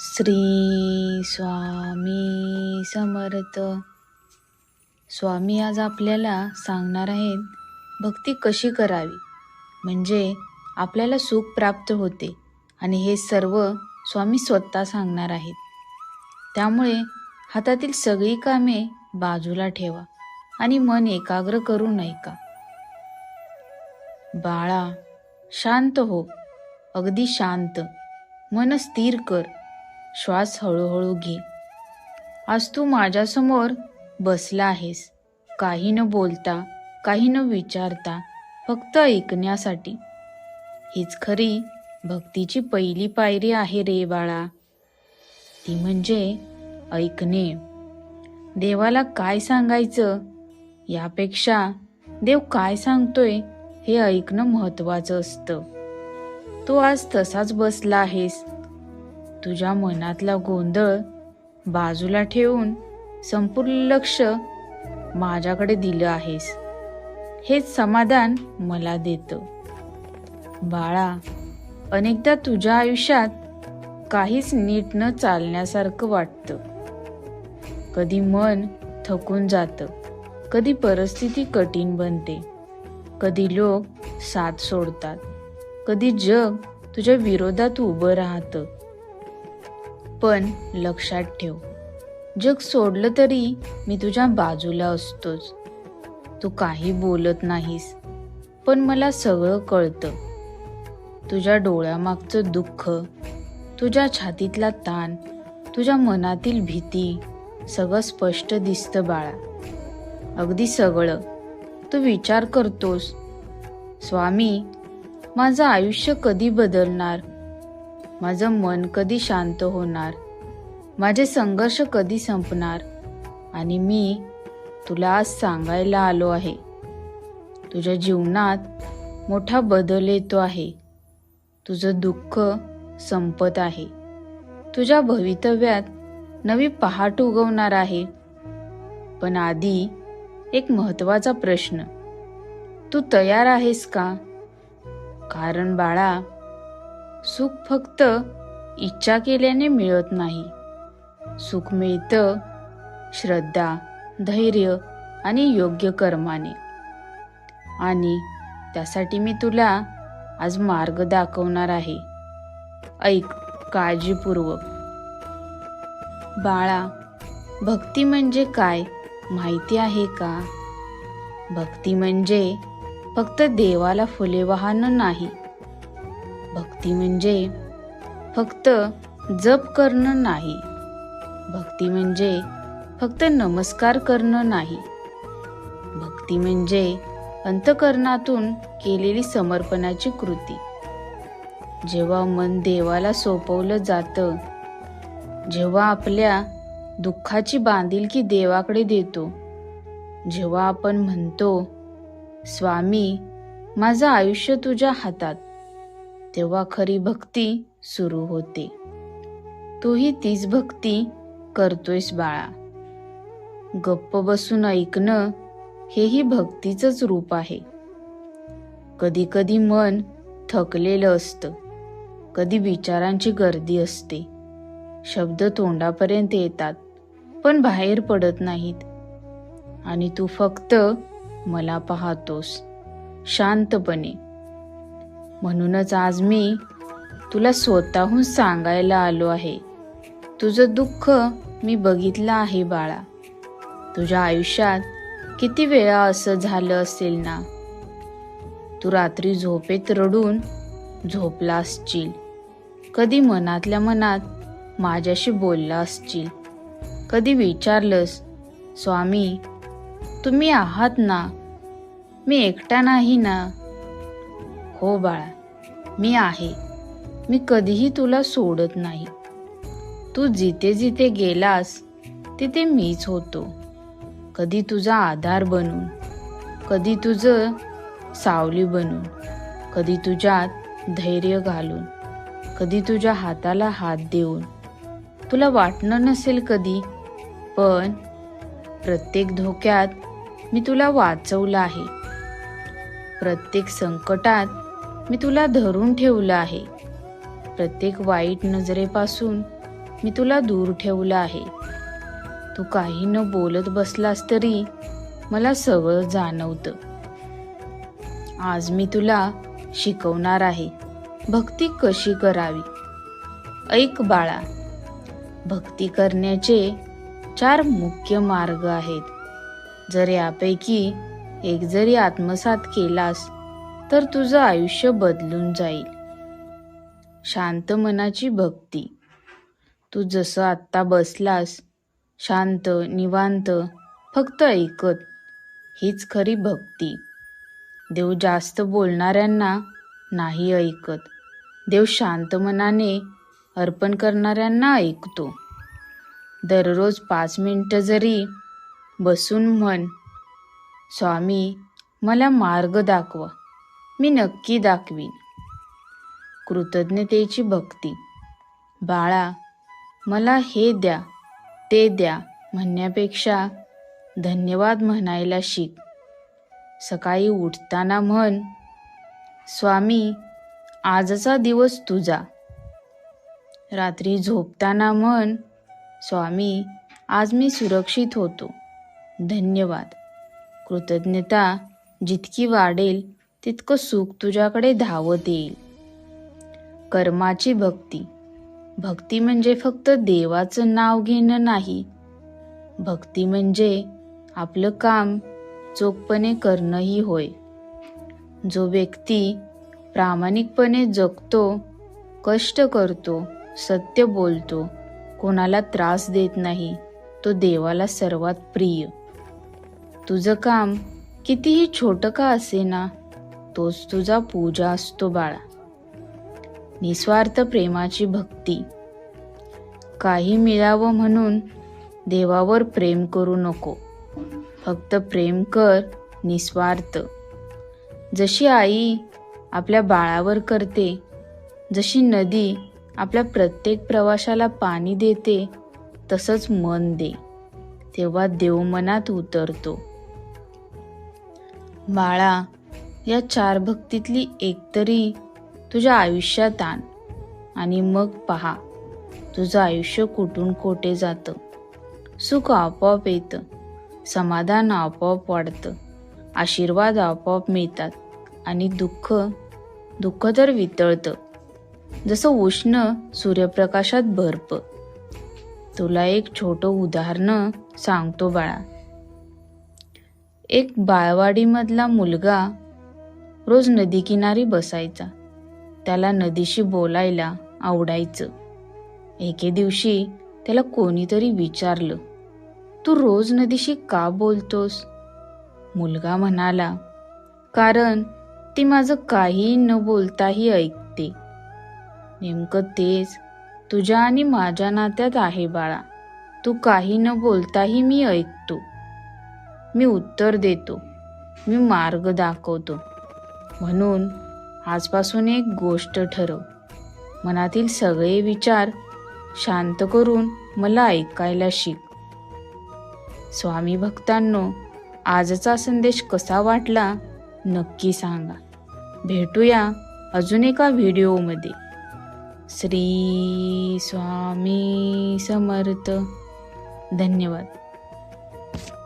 श्री स्वामी समर्थ. स्वामी आज आपल्याला सांगणार आहेत भक्ती कशी करावी? म्हणजे आपल्याला सुख प्राप्त होते आणि हे सर्व स्वामी स्वतः सांगणार आहेत. त्यामुळे हातातील सगळी कामे बाजूला ठेवा आणि मन एकाग्र करू ऐका बाळा शांत हो. अगदी शांत. मन स्थिर कर. श्वास हळूहळू घे. आज तू माझ्यासमोर बसला आहेस. काही न बोलता काही न विचारता फक्त ऐकण्यासाठी. हीच खरी भक्तीची पहिली पायरी आहे रे बाळा. ती म्हणजे ऐकणे. देवाला काय सांगायचं? यापेक्षा देव काय सांगतोय हे ऐकणं महत्वाचं असतं. तू आज तसाच बसला आहेस. तुझ्या मनातला गोंधळ बाजूला ठेवून संपूर्ण लक्ष माझ्याकडे दिलं आहेस. हेच समाधान मला देतं. बाळा अनेकदा तुझ्या आयुष्यात काहीच नीट न चालण्यासारखं वाटतं. कधी मन थकून जातं कधी परिस्थिती कठीण बनते कधी लोक साथ सोडतात कधी जग तुझ्या विरोधात उभं राहतं. पण लक्षात ठेव. जग सोडलं तरी मी तुझ्या बाजूला असतोच. तू काही बोलत नाहीस पण मला सगळं कळतं. तुझ्या डोळ्यामागचं दुःख तुझ्या छातीतला ताण तुझ्या मनातील भीती सगळं स्पष्ट दिसतं बाळा. अगदी सगळं. तू विचार करतोस. स्वामी माझं आयुष्य कधी बदलणार? माझं मन कधी शांत होणार? माझे संघर्ष कधी संपणार? आणि मी तुला आज सांगायला आलो आहे. तुझ्या जीवनात मोठा बदल येतो आहे. तुझं दुःख संपत आहे. तुझ्या भवितव्यात नवी पहाट उगवणार आहे. पण आधी एक महत्त्वाचा प्रश्न. तू तयार आहेस का? कारण बाळा सुख फक्त इच्छा केल्याने मिळत नाही. सुख मिळतं श्रद्धा धैर्य आणि योग्य कर्माने. आणि त्यासाठी मी तुला आज मार्ग दाखवणार आहे. ऐक काळजीपूर्वक. बाळा भक्ती म्हणजे काय माहिती आहे का? भक्ती म्हणजे फक्त देवाला फुले वाहणं नाही. भक्ती म्हणजे फक्त जप करणं नाही. भक्ती म्हणजे फक्त नमस्कार करणं नाही. भक्ती म्हणजे अंतकरणातून केलेली समर्पणाची कृती. जेव्हा मन देवाला सोपवलं जातं जेव्हा आपल्या दुःखाची बांधिलकी देवाकडे देतो जेव्हा आपण म्हणतो स्वामी माझं आयुष्य तुझ्या हातात. तेव्हा खरी भक्ती सुरू होते. तूही तीच भक्ती करतोयस बाळा. गप्प बसून ऐकणं हेही भक्तीचंच रूप आहे. कधी कधी मन थकलेलं असतं. कधी विचारांची गर्दी असते. शब्द तोंडापर्यंत येतात पण बाहेर पडत नाहीत. आणि तू फक्त मला पाहतोस. शांतपणे. म्हणूनच आज मी तुला स्वतःहून सांगायला आलो आहे. तुझं दुःख मी बघितलं आहे बाळा. तुझ्या आयुष्यात किती वेळा असं झालं असेल ना? तू रात्री झोपेत रडून झोपला असशील कधी मनातल्या मनात माझ्याशी बोलला असशील कधी विचारलंस स्वामी तुम्ही आहात ना? मी एकटा नाही ना? हो बाळा मी आहे. मी कधीही तुला सोडत नाही. तू जिथे जिथे गेलास तिथे मीच होतो. कधी तुझा आधार बनून कधी तुझं सावली बनून कधी तुझ्यात धैर्य घालून कधी तुझ्या हाताला हात देऊन. तुला वाटणं नसेल कधी पण प्रत्येक धोक्यात मी तुला वाचवलं आहे. प्रत्येक संकटात मी तुला धरून ठेवलं आहे. प्रत्येक वाईट नजरेपासून मी तुला दूर ठेवलं आहे. तू काही न बोलत बसलास तरी मला सगळं जाणवतं. आज मी तुला शिकवणार आहे. भक्ती कशी करावी? ऐक बाळा. भक्ती करण्याचे चार मुख्य मार्ग आहेत. जर यापैकी एक जरी आत्मसात केलास तर तुझं आयुष्य बदलून जाईल. शांत मनाची भक्ती. तू जसं आत्ता बसलास शांत निवांत फक्त ऐकत हीच खरी भक्ती. देव जास्त बोलणाऱ्यांना नाही ऐकत. देव शांत मनाने अर्पण करणाऱ्यांना ऐकतो. दररोज पाच मिनटं जरी बसून म्हण स्वामी मला मार्ग दाखवा. मी नक्की दाखवीन. कृतज्ञतेची भक्ती. बाळा मला हे द्या ते द्या म्हणण्यापेक्षा धन्यवाद म्हणायला शिक. सकाळी उठताना म्हण स्वामी आजचा दिवस तुझा. रात्री झोपताना म्हण स्वामी आज मी सुरक्षित होतो. धन्यवाद. कृतज्ञता जितकी वाढेल तितकं सुख तुझ्याकडे धावत येईल कर्माची भक्ती. भक्ती म्हणजे फक्त देवाचं नाव घेणं नाही. भक्ती म्हणजे आपलं काम चोखपणे करणंही होय. जो व्यक्ती प्रामाणिकपणे जगतो कष्ट करतो सत्य बोलतो कोणाला त्रास देत नाही तो देवाला सर्वात प्रिय. तुझं काम कितीही छोटं का असेना तोच तुझा पूजा असतो बाळा. निस्वार्थ प्रेमाची भक्ती. काही मिळावं म्हणून देवावर प्रेम करू नको. फक्त प्रेम कर निस्वार्थ. जशी आई आपल्या बाळावर करते जशी नदी आपल्या प्रत्येक प्रवाशाला पाणी देते तसंच मन दे. तेव्हा देव मनात उतरतो. बाळा या चार भक्तीतली एक तरी तुझ्या आयुष्यात आण आणि मग पहा तुझं आयुष्य कुठून कोठे जातं? सुख आपोआप येतं समाधान आपोआप वाढतं आशीर्वाद आपोआप मिळतात आणि दुःख दुःख तर वितळतं. जसं उष्ण सूर्यप्रकाशात बर्फ तुला एक छोटं उदाहरण सांगतो बाळा. एक बाळवाडीमधला मुलगा रोज नदीकिनारी बसायचा. त्याला नदीशी बोलायला आवडायचं. एके दिवशी त्याला कोणीतरी विचारलं तू रोज नदीशी का बोलतोस? मुलगा म्हणाला कारण ती माझं काही न बोलताही ऐकते. नेमकं तेच तुझ्या आणि माझ्या नात्यात आहे बाळा. तू काही न बोलताही मी ऐकतो. मी उत्तर देतो. मी मार्ग दाखवतो. म्हणून आजपासून एक गोष्ट ठरव. मनातील सगळे विचार शांत करून मला ऐकायला शिक. स्वामी भक्तांनो आजचा संदेश कसा वाटला नक्की सांगा. भेटूया अजून एका व्हिडिओमध्ये. श्री स्वामी समर्थ. धन्यवाद.